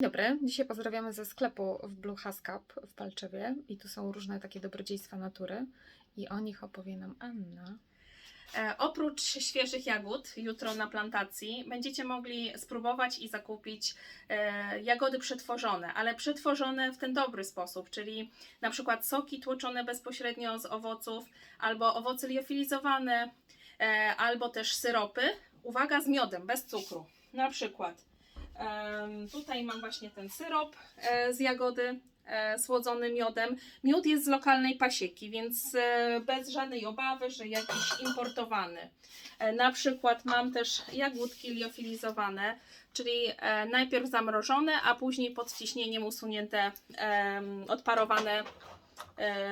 Dobry, dzisiaj pozdrawiamy ze sklepu w Blue Haskap w Palczewie i tu są różne takie dobrodziejstwa natury i o nich opowie nam Anna. E, oprócz świeżych jagód, jutro na plantacji, będziecie mogli spróbować i zakupić e, jagody przetworzone, ale przetworzone w ten dobry sposób, czyli na przykład soki tłoczone bezpośrednio z owoców, albo owoce liofilizowane, e, albo też syropy. Uwaga, z miodem, bez cukru. Na przykład tutaj mam właśnie ten syrop e, z jagody e, słodzony miodem. Miód jest z lokalnej pasieki, więc e, bez żadnej obawy, że jakiś importowany. Na przykład mam też jagódki liofilizowane, czyli najpierw zamrożone, a później pod ciśnieniem usunięte, odparowane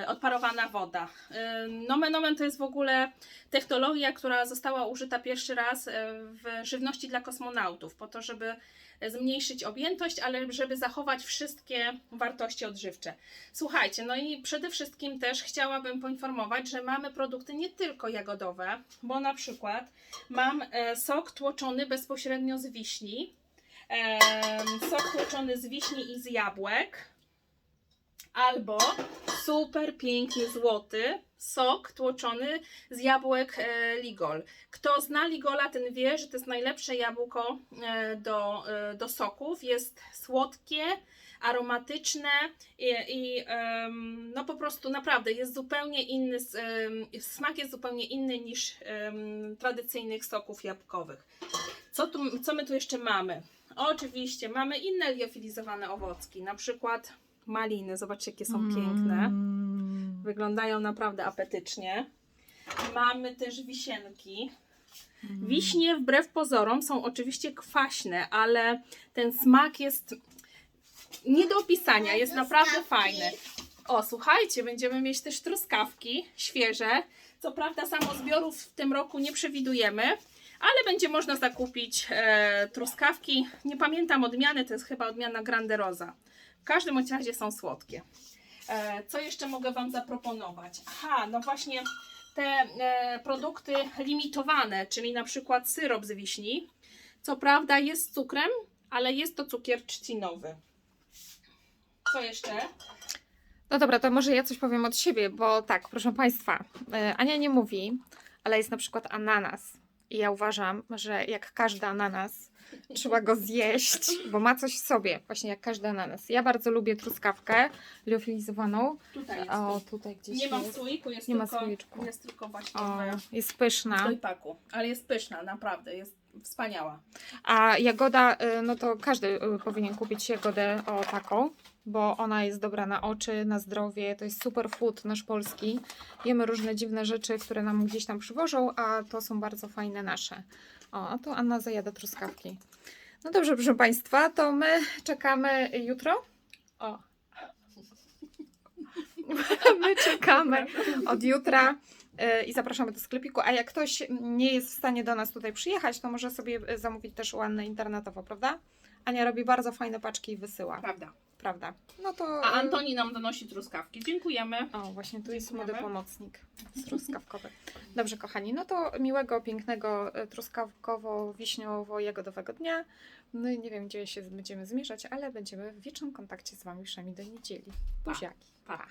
odparowana woda. E, Nomen omen to jest w ogóle technologia, która została użyta pierwszy raz e, w żywności dla kosmonautów, po to, żeby zmniejszyć objętość, ale żeby zachować wszystkie wartości odżywcze. Słuchajcie, no i przede wszystkim też chciałabym poinformować, że mamy produkty nie tylko jagodowe, bo na przykład mam e, sok tłoczony bezpośrednio z wiśni, sok tłoczony z wiśni i z jabłek, albo super piękny złoty sok tłoczony z jabłek e, Ligol. Kto zna Ligola, ten wie, że to jest najlepsze jabłko e, do, e, do soków. Jest słodkie, aromatyczne i, i no po prostu naprawdę jest zupełnie inny, smak jest zupełnie inny niż tradycyjnych soków jabłkowych. Co, tu, co my tu jeszcze mamy? Oczywiście mamy inne liofilizowane owocki, na przykład maliny. Zobaczcie, jakie są piękne. Mm. Wyglądają naprawdę apetycznie. Mamy też wisienki. Mm. Wiśnie wbrew pozorom są oczywiście kwaśne, ale ten smak jest nie do opisania, jest naprawdę fajny. O, słuchajcie, będziemy mieć też truskawki świeże. Co prawda samozbiorów w tym roku nie przewidujemy, ale będzie można zakupić e, truskawki. Nie pamiętam odmiany, to jest chyba odmiana Grande Rosa. Każdym razie są słodkie. E, co jeszcze mogę Wam zaproponować? Aha, no właśnie te e, produkty limitowane, czyli na przykład syrop z wiśni. Co prawda jest cukrem, ale jest to cukier trzcinowy. Co jeszcze? No dobra, to może ja coś powiem od siebie, bo tak, proszę Państwa, e, Ania nie mówi, ale jest na przykład ananas. I ja uważam, że jak każdy ananas, trzeba go zjeść, bo ma coś w sobie, właśnie jak każdy ananas. Ja bardzo lubię truskawkę liofilizowaną. Tutaj jest. O, tutaj gdzieś nie ma w jest. słoiku, jest Nie ma tylko, słoiczku. jest tylko właśnie O, w, jest w pyszna. dojpaku. Ale jest pyszna, naprawdę, jest wspaniała. A jagoda, y, no to każdy y, powinien kupić jagodę o taką, bo ona jest dobra na oczy, na zdrowie. To jest super food nasz polski. Jemy różne dziwne rzeczy, które nam gdzieś tam przywożą, a to są bardzo fajne nasze. O, a tu Anna zajada truskawki. No dobrze, proszę Państwa, to my czekamy jutro. O. My czekamy od jutra i zapraszamy do sklepiku. A jak ktoś nie jest w stanie do nas tutaj przyjechać, to może sobie y, zamówić też u Anny internetowo, prawda? Ania robi bardzo fajne paczki i wysyła, Prawda. prawda? No to. A y, Antoni nam donosi truskawki. Dziękujemy. O, właśnie tu jest młody pomocnik truskawkowy. Dobrze, kochani, no to miłego, pięknego y, truskawkowo-wiśniowo-jagodowego dnia. No i nie wiem, gdzie się będziemy zmierzać, ale będziemy w wiecznym kontakcie z Wami przynajmniej do niedzieli. Pa. Buziaki. Pa.